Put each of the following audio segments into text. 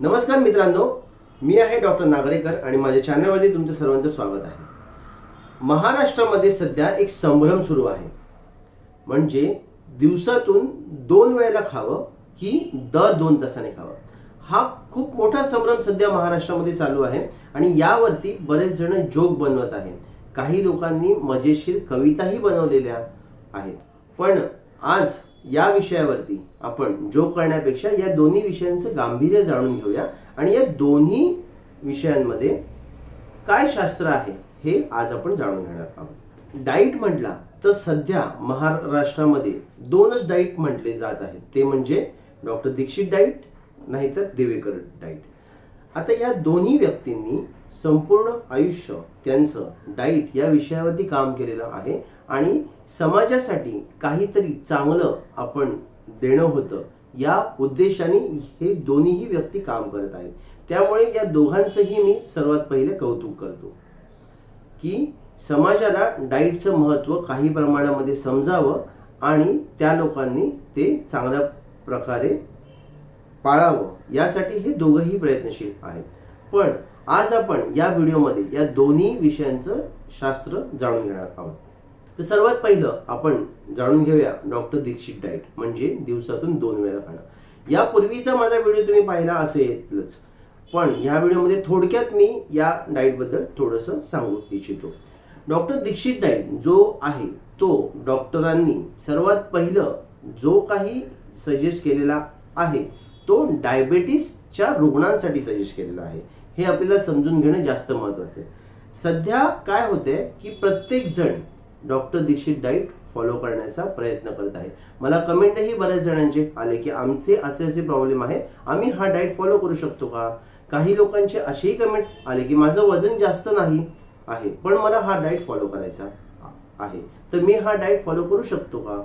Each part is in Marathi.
नमस्कार मित्रांनो मी आहे डॉक्टर नागरेकर आणि माझ्या चॅनलवरती तुमचं सर्वांचं स्वागत आहे. महाराष्ट्रामध्ये सध्या एक संभ्रम सुरू आहे. म्हणजे दिवसातून दोन वेळेला खावं की दर दोन तासाने खावं. हा खूप मोठा संभ्रम सध्या महाराष्ट्रामध्ये चालू आहे आणि यावरती बरेच जण जोक बनवत आहेत. काही लोकांनी मजेशीर कविताही बनवलेल्या आहेत. पण आज या विषयावरती आपण जोक करण्यापेक्षा या दोन्ही विषयांचं गांभीर्य जाणून घेऊया. आणि या दोन्ही विषयांमध्ये काय शास्त्र आहे हे आज आपण जाणून घेणार आहोत. डाईट म्हटला तर सध्या महाराष्ट्रामध्ये दोनच डाईट म्हटले जात आहेत. ते म्हणजे डॉक्टर दीक्षित डाईट नाहीतर देवेकर डाईट. आता या दोन्ही व्यक्तींनी संपूर्ण आयुष्य त्यांचं डाईट या विषयावरती काम केलेलं आहे. आणि समाजासाठी काहीतरी चांगलं आपण देणं होतं या उद्देशाने हे दोन्हीही व्यक्ती काम करत आहेत. त्यामुळे या दोघांचंही मी सर्वात पहिले कौतुक करतो. की समाजाला डाईटचं महत्त्व काही प्रमाणामध्ये समजावं आणि त्या लोकांनी ते चांगल्या प्रकारे पाळावं. यासाठी हे दोघंही प्रयत्नशील आहेत. पण आज आपण या व्हिडिओमध्ये या दोन्ही विषयांचं शास्त्र जाणून घेणार आहोत. तर सर्वात पहिलं आपण जाणून घेऊया डॉक्टर दीक्षित डाईट म्हणजे दिवसातून दोन वेळा खाणं. यापूर्वीचा माझा व्हिडिओ तुम्ही पाहिला असेलच पण ह्या व्हिडिओमध्ये थोडक्यात मी या डाईटबद्दल थोडंसं सांगू इच्छितो. डॉक्टर दीक्षित डाईट जो आहे तो डॉक्टरांनी सर्वात पहिलं जो काही सजेस्ट केलेला आहे तो डायबेटीसच्या रुग्णांसाठी सजेस्ट केलेला आहे. हे आपल्याला समजून घेणं जास्त महत्त्वाचं आहे. सध्या काय होते की प्रत्येकजण डॉक्टर दीक्षित डाईट फॉलो करण्याचा प्रयत्न करत आहे. मला कमेंटही बऱ्याच जणांचे आले की आमचे असे असे प्रॉब्लेम आहे आम्ही हा डाईट फॉलो करू शकतो का? काही लोकांचे असेही कमेंट आले की माझं वजन जास्त नाही आहे पण मला हा डाईट फॉलो करायचा आहे. तर मी हा डाईट फॉलो करू शकतो का?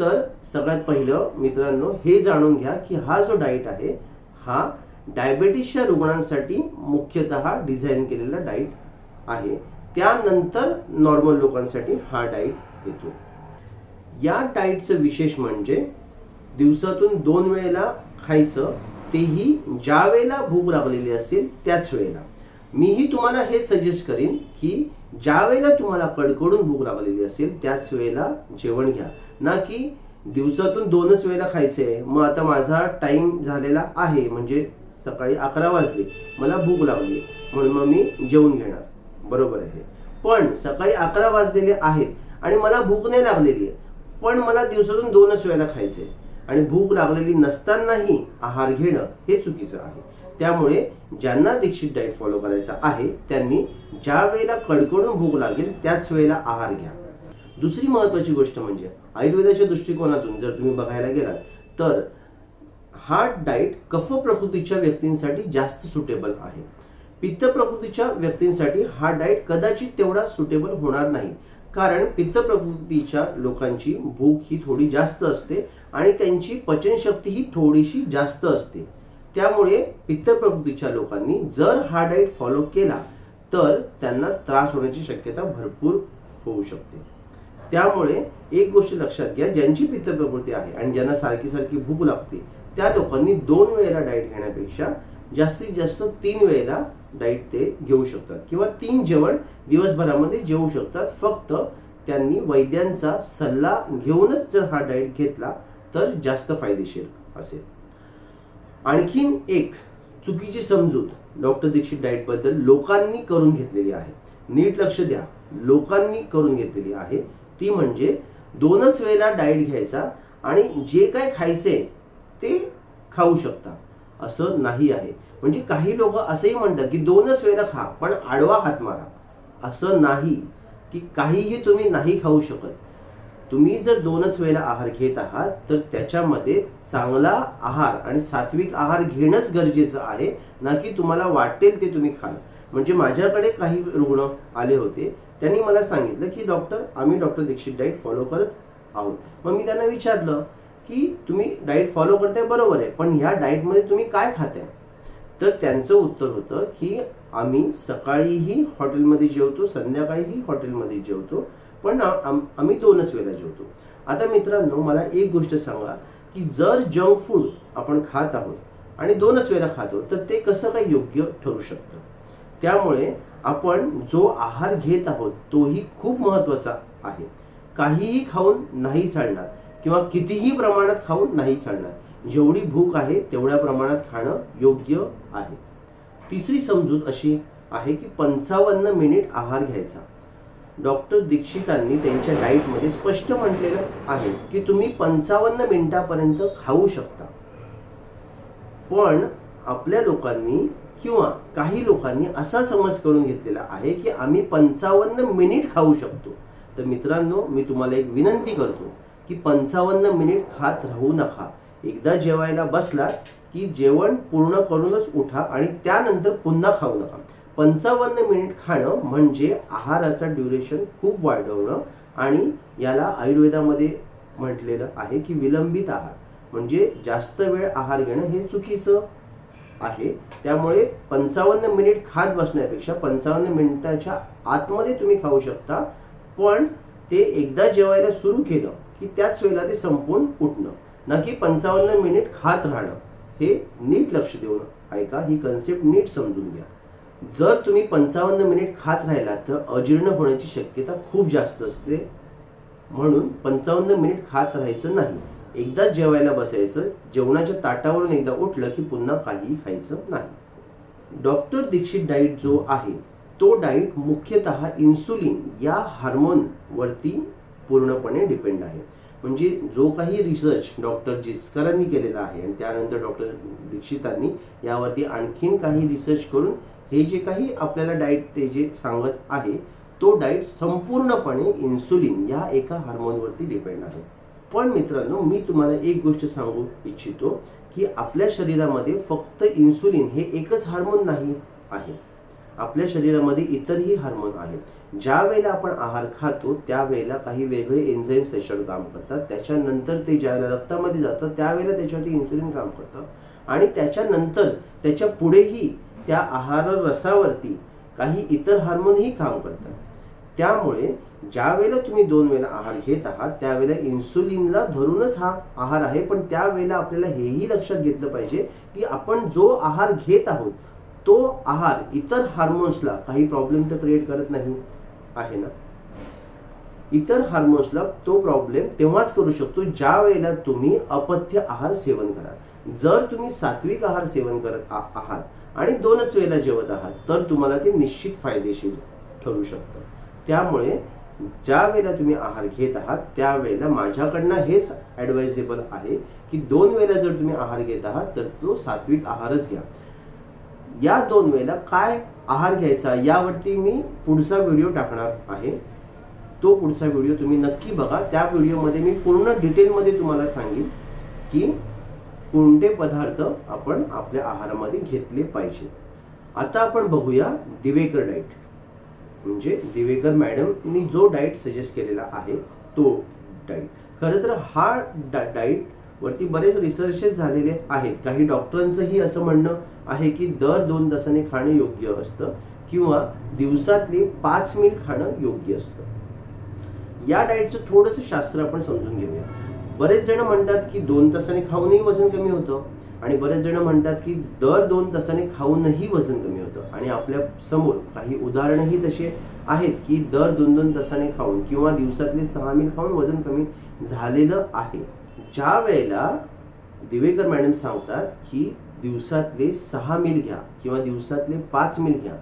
तर सगळ्यात पहिलं मित्रांनो हे जाणून घ्या की हा जो डाईट आहे हा डायबेटीसच्या रुग्णांसाठी मुख्यतः डिझाईन केलेला डाईट आहे. त्यानंतर नॉर्मल लोकांसाठी हा डाईट येतो. या डाईटचं विशेष म्हणजे दिवसातून दोन वेळेला खायचं तेही ज्या वेळेला भूक लागलेली असेल त्याच वेळेला. मीही तुम्हाला हे सजेस्ट करीन की ज्या वेळेला तुम्हाला कडकडून भूक लागलेली असेल त्याच वेळेला जेवण घ्या. ना की दिवसातून दोनच वेळेला खायचं आहे मग आता माझा टाईम झालेला आहे म्हणजे सकाळी अकरा वाजले मला भूक लागली म्हणून मग मी जेवून घेणार. बरोबर आहे. पण सकाळी अकरा वाजलेले आहेत आणि मला भूक नाही लागलेली आहे. पण मला दिवसातून दोनच वेळेला खायचे आणि भूक लागलेली नसतानाही आहार घेणं हे चुकीचं आहे. त्यामुळे ज्यांना दीक्षित डाईट फॉलो करायचा आहे त्यांनी ज्या वेळेला कडकडून भूक लागेल त्याच वेळेला आहार घ्या. दुसरी महत्त्वाची गोष्ट म्हणजे आयुर्वेदाच्या दृष्टिकोनातून जर तुम्ही बघायला गेलात तर हा डाईट कफ प्रकृतीच्या व्यक्तींसाठी जास्त सुटेबल आहे. पित्त प्रकृतीच्या व्यक्तींसाठी हा डाएट कदाचित तेवढा सुटेबल होणार नाही. कारण पित्त प्रकृतीच्या लोकांची भूक ही थोडी जास्त असते आणि त्यांची पचनशक्ती ही थोडीशी जास्त असते. त्यामुळे पित्त प्रकृतीच्या लोकांनी जर हा डाएट फॉलो केला तर त्यांना त्रास होण्याची शक्यता भरपूर होऊ शकते. त्यामुळे एक गोष्ट लक्षात घ्या ज्यांची पित्त प्रकृती आहे आणि ज्यांना सारखी सारखी भूक लागते त्या लोकांनी दोन वेळेला डाएट घेण्यापेक्षा जास्तीत जास्त तीन वेळेला डाईट ते घेऊ शकतात. किंवा तीन जेवण दिवसभरामध्ये जेवू शकतात. फक्त त्यांनी वैद्यांचा सल्ला घेऊनच जर हा डाईट घेतला तर जास्त फायदेशीर असेल. आणखीन एक चुकीची समजूत डॉक्टर दीक्षित डाईटबद्दल लोकांनी करून घेतलेली आहे. नीट लक्ष द्या. लोकांनी करून घेतलेली आहे. ती म्हणजे दोनच वेळेला डाईट घ्यायचा आणि जे काय खायचे ते खाऊ शकता. असं नाही आहे. म्हणजे काही लोक असंही म्हणतात की दोनच वेळेला खा पण आडवा हात मारा. असं नाही की काहीही तुम्ही नाही खाऊ शकत. तुम्ही जर दोनच वेळेला आहार घेत आहात तर त्याच्यामध्ये चांगला आहार आणि सात्विक आहार घेणंच गरजेचं आहे ना की तुम्हाला वाटेल ते तुम्ही खाल. म्हणजे माझ्याकडे काही रुग्ण आले होते त्यांनी मला सांगितलं की डॉक्टर आम्ही डॉक्टर दीक्षित डाईट फॉलो करत आहोत. मग मी त्यांना विचारलं की तुम्ही डाईट फॉलो करताय बरोबर आहे पण ह्या डाईटमध्ये तुम्ही काय खाताय? तर त्यांचं उत्तर होतं की आम्ही सकाळीही हॉटेलमध्ये जेवतो संध्याकाळीही हॉटेलमध्ये जेवतो पण आम्ही दोनच वेळा जेवतो. आता मित्रांनो मला एक गोष्ट सांगा की जर जंक फूड आपण खात आहोत आणि दोनच वेळा खातो तर ते कसं काय योग्य ठरू शकतं? त्यामुळे आपण जो आहार घेत आहोत तोही खूप महत्त्वाचा आहे. काहीही खाऊन नाही चालणार किंवा कितीही प्रमाणात खाऊन नाही चालणार. जेवढी भूक आहे तेवढ्या प्रमाणात खाणं योग्य आहे. तिसरी समजूत अशी आहे की पंचावन्न मिनिट आहार घ्यायचा. डॉक्टर दीक्षितांनी त्यांच्या डाईटमध्ये स्पष्ट म्हटलेलं आहे की तुम्ही पंचावन्न मिनिटापर्यंत खाऊ शकता. पण आपल्या लोकांनी किंवा काही लोकांनी असा समज करून घेतलेला आहे की आम्ही पंचावन्न मिनिट खाऊ शकतो. तर मित्रांनो मी तुम्हाला एक विनंती करतो की पंचावन्न मिनिट खात राहू नका. एकदा जेवायला बसला की जेवण पूर्ण करूनच उठा आणि त्यानंतर पुन्हा खाऊ नका. पंचावन्न मिनिट खाणं म्हणजे आहाराचा ड्युरेशन खूप वाढवणं आणि याला आयुर्वेदामध्ये म्हटलेलं आहे की विलंबित आहार. म्हणजे जास्त वेळ आहार घेणं हे चुकीचं आहे. त्यामुळे पंचावन्न मिनिट खात बसण्यापेक्षा पंचावन्न मिनिटाच्या आतमध्ये तुम्ही खाऊ शकता. पण ते एकदा जेवायला सुरू केलं की त्याच वेळेला ते संपून उठणं. ना की पंचावन्न मिनिट खात राहणं. हे नीट लक्ष देऊन ऐका ही कन्सेप्ट नीट समजून घ्या. जर तुम्ही पंचावन्न मिनिट खात राहिलात तर अजीर्ण होण्याची शक्यता खूप जास्त असते. म्हणून पंचावन्न मिनिट खात राहायचं नाही. एकदा जेवायला बसायचं जेवणाच्या ताटावरून एकदा उठलं की पुन्हा काहीही खायचं नाही. डॉक्टर दीक्षित डाईट जो आहे तो डाईट मुख्यतः इन्सुलिन या हार्मोनवरती पूर्णपणे डिपेंड आहे. म्हणजे जो काही रिसर्च डॉक्टर जिचकरांनी केलेला आहे आणि त्यानंतर डॉक्टर दीक्षितांनी यावरती आणखीन काही रिसर्च करून हे जे काही आपल्याला डाईट ते जे सांगत आहे तो डाईट संपूर्णपणे इन्सुलिन या एका हार्मोनवरती डिपेंड आहे. पण मित्रांनो मी तुम्हाला एक गोष्ट सांगू इच्छितो की आपल्या शरीरामध्ये फक्त इन्सुलिन हे एकच हार्मोन नाही आहे. आपल्या शरीरामध्ये इतरही हार्मोन आहेत. ज्या वेळेला आपण आहार खातो त्यावेळेला काही वेगळे एन्झाईम त्याच्यावर काम करतात. त्याच्यानंतर ते ज्यावेळेला रक्तामध्ये जातं त्यावेळेला त्याच्यावरती इन्सुलिन काम करतं. आणि त्याच्यानंतर त्याच्या पुढेही त्या आहार रसावरती काही इतर हार्मोनही काम करतात. त्यामुळे ज्या वेळेला तुम्ही दोन वेळेला आहार घेत आहात त्यावेळेला इन्सुलिनला धरूनच हा आहार आहे. पण त्यावेळेला आपल्याला हेही लक्षात घेतलं पाहिजे की आपण जो आहार घेत आहोत तो आहार इतर हार्मोन्सला काही प्रॉब्लेम तर क्रिएट करत नाही आहे ना? इतर हार्मोन्सला तो प्रॉब्लेम तेव्हाच करू शकतो ज्या वेळेला तुम्ही अपथ्य आहार सेवन कराल. जर तुम्ही सात्विक आहार सेवन करत आहात आणि दोनच वेळेला जेवत आहात तर तुम्हाला ते निश्चित फायदेशीर ठरू शकतं. त्यामुळे ज्या वेळेला तुम्ही आहार घेत आहात त्यावेळेला माझ्याकडनं हेच ॲडवायझेबल आहे की दोन वेळेला जर तुम्ही आहार घेत आहात तर तो सात्विक आहारच घ्या. या दोन वेळेला काय आहार घ्यायचा यावरती मी पुढचा व्हिडिओ टाकणार आहे. तो पुढचा व्हिडिओ तुम्ही नक्की बघा. त्या व्हिडिओमध्ये मी पूर्ण डिटेलमध्ये तुम्हाला सांगेन की कोणते पदार्थ आपण आपल्या आहारामध्ये घेतले पाहिजेत. आता आपण बघूया दिवेकर डाईट म्हणजे दिवेकर मॅडमनी जो डाईट सजेस्ट केलेला आहे तो डाईट खरं तर हा डा डाईटवरती बरेच रिसर्चेस झालेले आहेत. काही डॉक्टरांचंही असं म्हणणं आहे की दर दोन तासाने खाणं योग्य असतं किंवा दिवसातले पाच मील खाणं योग्य असतं. या डाएटचं थोडंसं शास्त्र आपण समजून घेऊया. बरेच जण म्हणतात की दोन तासाने खाऊनही वजन कमी होतं आणि बरेच जण म्हणतात की दर दोन तासाने खाऊनही वजन कमी होतं. आणि आपल्यासमोर काही उदाहरणंही तसे आहेत की दर दोन दोन तासाने खाऊन किंवा दिवसातले सहा मील खाऊन वजन कमी झालेलं आहे. ज्या वेळेला दिवेकर मॅडम सांगतात की दिवसातले सहा मील घ्या किंवा दिवसातले पाच मील घ्या.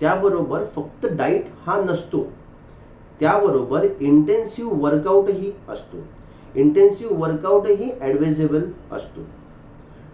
त्याबरोबर फक्त डाईट हा नसतो. त्याबरोबर इंटेन्सिव्ह वर्कआउटही असतो. इंटेन्सिव्ह वर्कआउटही ॲडवायझेबल असतो.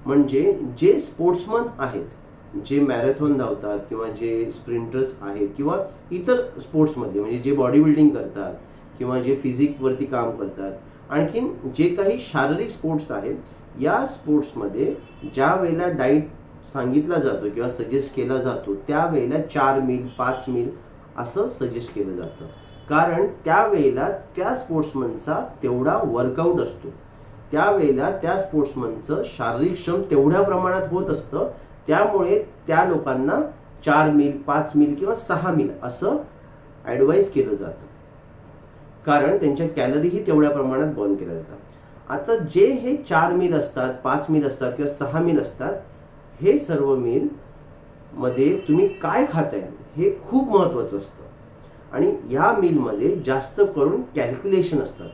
म्हणजे जे स्पोर्ट्समन आहेत जे मॅरेथॉन धावतात किंवा जे स्प्रिंटर्स आहेत किंवा इतर स्पोर्ट्समध्ये म्हणजे जे बॉडी बिल्डिंग करतात किंवा जे फिजिकवरती काम करतात आणखीन जे काही शारीरिक स्पोर्ट्स आहेत या स्पोर्ट्समध्ये ज्या वेळेला डाईट सांगितला जातो किंवा सजेस्ट केला जातो त्यावेळेला चार मील पाच मील असं सजेस्ट केलं जातं. कारण त्यावेळेला त्या स्पोर्ट्समनचा तेवढा वर्कआउट असतो. त्यावेळेला त्या स्पोर्ट्समनचं शारीरिक श्रम तेवढ्या प्रमाणात होत असतं. त्यामुळे त्या लोकांना चार मील पाच मील किंवा सहा मील असं ॲडवाईज केलं जातं. कारण त्यांच्या कॅलरीही तेवढ्या प्रमाणात बर्न केल्या जातात. आता जे हे चार मील असतात पाच मील असतात किंवा सहा मील असतात हे सर्व मील मध्ये तुम्ही काय खाताय? हे खूप महत्त्वाचं असतं. आणि या मिलमध्ये जास्त करून कॅल्क्युलेशन असतात.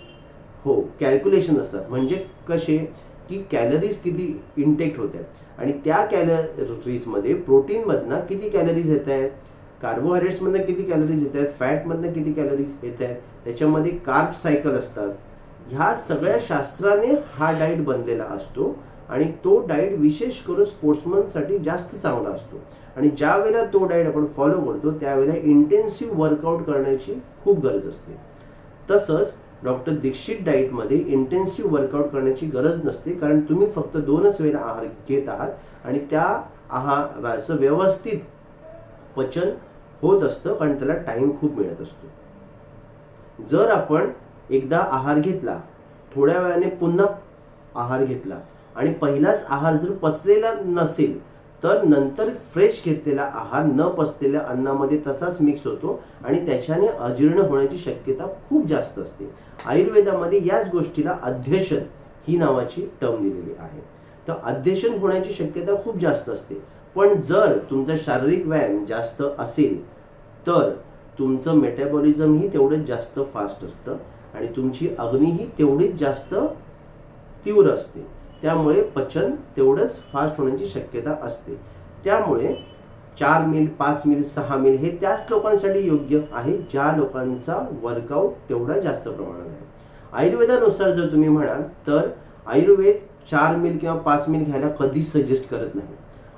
हो कॅल्क्युलेशन असतात. म्हणजे कसे? की कॅलरीज किती इंटेक्ट होत. आहेत आणि त्या कॅलरीजमध्ये प्रोटीनमधनं किती कॅलरीज येत आहेत? कार्बोहायड्रेट्समधनं किती कॅलरीज येत आहेत? फॅटमधनं किती कॅलरीज येत आहेत? त्याच्यामध्ये कार्ब सायकल असतात. ह्या सगळ्या शास्त्राने हा डाएट बनलेला असतो आणि तो डाएट विशेष करून स्पोर्ट्समनसाठी जास्त चांगला असतो. आणि ज्या वेळेला तो डाएट आपण फॉलो करतो त्यावेळेला इंटेन्सिव्ह वर्कआउट करण्याची खूप गरज असते. तसंच डॉक्टर दीक्षित डाईटमध्ये इंटेन्सिव्ह वर्कआउट करण्याची गरज नसते कारण तुम्ही फक्त दोनच वेळेला आहार घेत आहात आणि त्या आहाराचं व्यवस्थित पचन होत असतं कारण त्याला टाईम खूप मिळत असतो. जर आपण एकदा आहार घेतला थोड्या वेळाने पुन्हा आहार घेतला. आणि पहिलाच आहार जर पचलेला नसेल तर नंतर फ्रेश घेतलेला आहार न पचलेल्या अन्नामध्ये तसाच मिक्स होतो आणि त्याच्याने अजीर्ण होण्याची शक्यता खूप जास्त असते. आयुर्वेदामध्ये याच गोष्टीला अध्यशन ही नावाची टर्म दिलेली आहे. तर अध्यशन होण्याची शक्यता खूप जास्त असते. पण जर तुमचा शारीरिक व्यायाम जास्त असेल तर तुमचं मेटाबॉलिझमही तेवढंच जास्त फास्ट असतं. आणि तुमची अग्नीही तेवढीच जास्त तीव्र असते. त्यामुळे पचन तेवढंच फास्ट होण्याची शक्यता असते. त्यामुळे चार मिल पाच मिल सहा मिल हे त्याच लोकांसाठी योग्य आहे ज्या लोकांचा वर्कआउट तेवढा जास्त प्रमाणात आहे. आयुर्वेदानुसार जर तुम्ही म्हणाल तर आयुर्वेद चार मिल किंवा पाच मिल घ्यायला कधीच सजेस्ट करत नाही.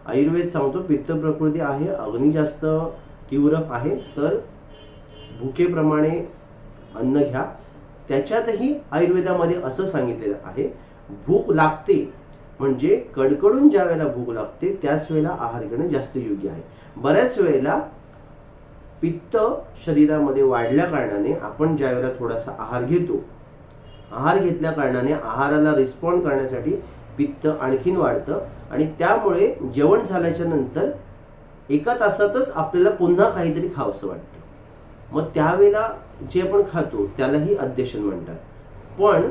आयुर्वेद सांगतो पित्त प्रकृती आहे अग्नी जास्त तीव्र आहे तर भुकेप्रमाणे अन्न घ्या. त्याच्यातही आयुर्वेदामध्ये असं सांगितलेलं आहे भूक लागते म्हणजे कडकडून ज्या वेळेला भूक लागते त्याच वेळेला आहार घेणं जास्त योग्य आहे. बऱ्याच वेळेला पित्त शरीरामध्ये वाढल्या कारणाने आपण ज्या वेळेला थोडासा आहार घेतो आहार घेतल्या कारणाने आहाराला रिस्पॉन्ड करण्यासाठी पित्त आणखीन वाढतं आणि त्यामुळे जेवण झाल्याच्यानंतर एका तासातच आपल्याला पुन्हा काहीतरी खावंसं वाटतं. मग त्यावेळेला जे आपण खातो त्यालाही अध्यशन म्हणतात. पण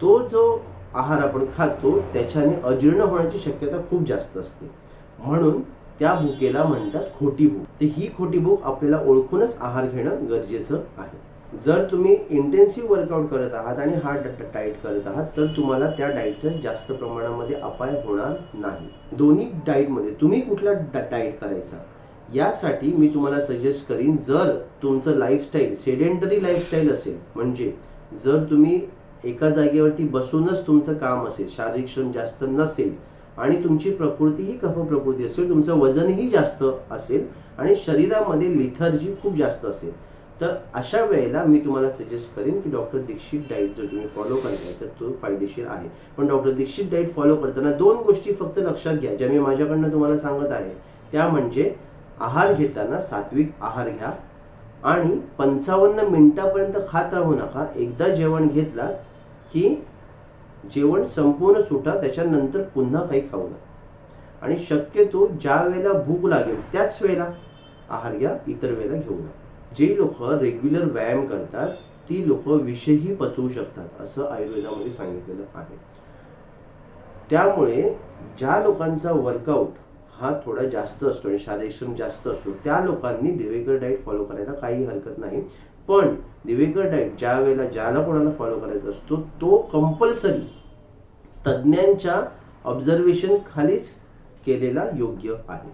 तो जो आहार आपण खातो त्याच्याने अजीर्ण होण्याची शक्यता खूप जास्त असते. म्हणून त्या भूकेला म्हणतात खोटी भूक. तर ही खोटी भूक आपल्याला ओळखूनच आहार घेणं गरजेचं आहे. जर तुम्ही इंटेन्सिव्ह वर्कआउट करत आहात आणि हा डाईट करत आहात तर तुम्हाला त्या डाईटचा जास्त प्रमाणामध्ये अपाय होणार नाही. दोन्ही डाईटमध्ये तुम्ही कुठला डाईट करायचा? यासाठी मी तुम्हाला सजेस्ट करीन जर तुमचं लाईफस्टाईल सेडेंटरी लाईफस्टाईल असेल म्हणजे जर तुम्ही एका जागेवरती बसूनच तुमचं काम असेल शारीरिक श्रम जास्त नसेल आणि तुमची प्रकृती ही कफ प्रकृती असेल तुमचं वजनही जास्त असेल आणि शरीरामध्ये लिथर्जी खूप जास्त असेल तर अशा वेळेला मी तुम्हाला सजेस्ट करेन की डॉक्टर दीक्षित डाईट जर तुम्ही फॉलो करताय तर तो फायदेशीर आहे. पण डॉक्टर दीक्षित डाईट फॉलो करताना दोन गोष्टी फक्त लक्षात घ्या ज्या मी माझ्याकडनं तुम्हाला सांगत आहे. त्या म्हणजे आहार घेताना सात्विक आहार घ्या. आणि पंचावन्न मिनिटापर्यंत खात राहू नका. एकदा जेवण घेतला की जेवण संपूर्ण सुटा त्याच्यानंतर पुन्हा काही खाऊ नका. आणि शक्यतो ज्या वेळेला भूक लागेल त्याच वेळेला आहार घ्या इतर वेळेला घेऊ नका. जे लोक रेग्युलर व्यायाम करतात ती लोक विषही पचवू शकतात असं आयुर्वेदामध्ये सांगितलेलं आहे. त्यामुळे ज्या लोकांचा वर्कआउट हा थोडा जास्त असतो आणि शारीरिक श्रम जास्त असतो. त्या लोकांनी दिवेकर डाएट फॉलो करायला काही हरकत नाही. पण दिवेकर डाएट ज्या वेळेला ज्याला कोणाला फॉलो करायचा असतो तो कंपल्सरी तज्ज्ञांच्या ऑब्झर्वेशन खालीच केलेला योग्य आहे.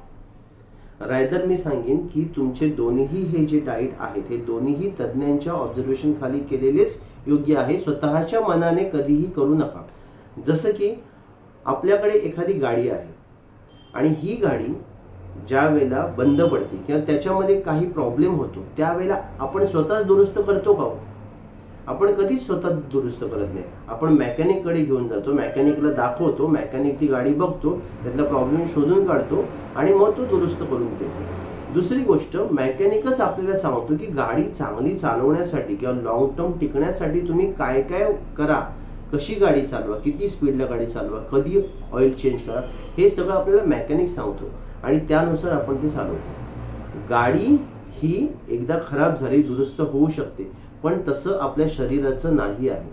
रायदर मी सांगेन की तुमचे दोन्ही हे जे डाईट आहेत हे दोन्हीही तज्ज्ञांच्या ऑब्झर्वेशन खाली केलेलेच योग्य आहे. स्वतःच्या मनाने कधीही करू नका. जसं की आपल्याकडे एखादी गाडी आहे आणि ही गाडी ज्या वेळेला बंद पडते किंवा त्याच्यामध्ये काही प्रॉब्लेम होतो त्यावेळेला आपण स्वतःच दुरुस्त करतो का हो? आपण कधीच स्वतः दुरुस्त करत नाही. आपण मेकॅनिककडे घेऊन जातो मेकॅनिकला दाखवतो मेकॅनिक ती गाडी बघतो त्यातला प्रॉब्लेम शोधून काढतो आणि मग तो दुरुस्त करून देतो. दुसरी गोष्ट मेकॅनिकच आपल्याला सांगतो की गाडी चांगली चालवण्यासाठी किंवा लॉंग टर्म टिकण्यासाठी तुम्ही काय काय करा कशी गाडी चालवा किती स्पीडला गाडी चालवा कधी ऑइल चेंज करा हे सगळं आपल्याला मेकॅनिक सांगतो आणि त्यानुसार आपण ते चालवतो. गाडी ही एकदा खराब झाली दुरुस्त होऊ शकते पण तसं आपल्या शरीराचं नाही आहे.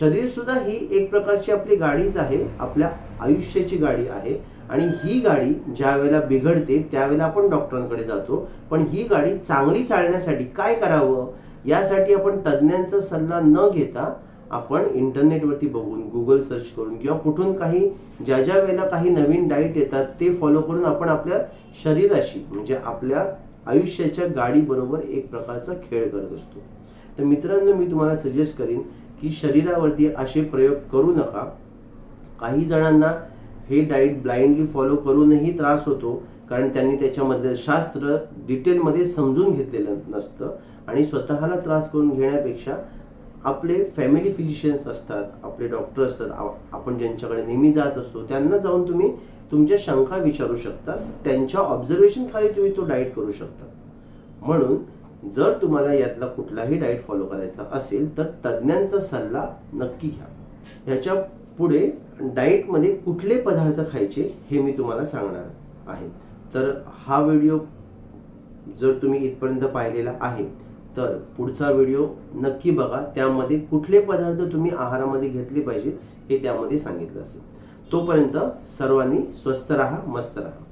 शरीरसुद्धा ही एक प्रकारची आपली गाडीच आहे आपल्या आयुष्याची गाडी आहे आणि ही गाडी ज्या वेळेला बिघडते त्यावेळेला आपण डॉक्टरांकडे जातो. पण ही गाडी चांगली चालण्यासाठी काय करावं? यासाठी आपण तज्ज्ञांचा सल्ला न घेता आपण इंटरनेटवरती बघून गुगल सर्च करून किंवा कुठून काही ज्या ज्या वेळेला काही नवीन डाईट येतात ते फॉलो करून आपण आपल्या शरीराशी म्हणजे आपल्या आयुष्याच्या गाडीबरोबर एक प्रकारचा खेळ करत असतो. तर मित्रांनो मी तुम्हाला सजेस्ट करीन की शरीरावरती असे प्रयोग करू नका. काही जणांना हे डाईट ब्लाइंडली फॉलो करूनही त्रास होतो कारण त्यांनी त्याच्यामधलं शास्त्र डिटेलमध्ये समजून घेतलेलं नसतं. आणि स्वतःला त्रास करून घेण्यापेक्षा आपले फॅमिली फिजिशियन्स असतात आपले डॉक्टर असतात आपण ज्यांच्याकडे नेहमी जात असतो त्यांना जाऊन तुम्ही तुमच्या शंका विचारू शकता त्यांच्या ऑब्झर्वेशन खाली तुम्ही तो डाईट करू शकता. म्हणून जर तुम्हाला यातला कुठलाही डाईट फॉलो करायचा असेल तर तज्ज्ञांचा सल्ला नक्की घ्या. ह्याच्या पुढे डाईटमध्ये कुठले पदार्थ खायचे हे मी तुम्हाला सांगणार आहे. तर हा व्हिडिओ जर तुम्ही इथपर्यंत पाहिलेला आहे तर पुढचा व्हिडिओ नक्की बघा. त्यामध्ये कुठले पदार्थ तुम्ही आहारामध्ये घेतले पाहिजे हे त्यामध्ये सांगितलं असेल. तोपर्यंत सर्वांनी स्वस्त राहा मस्त राहा.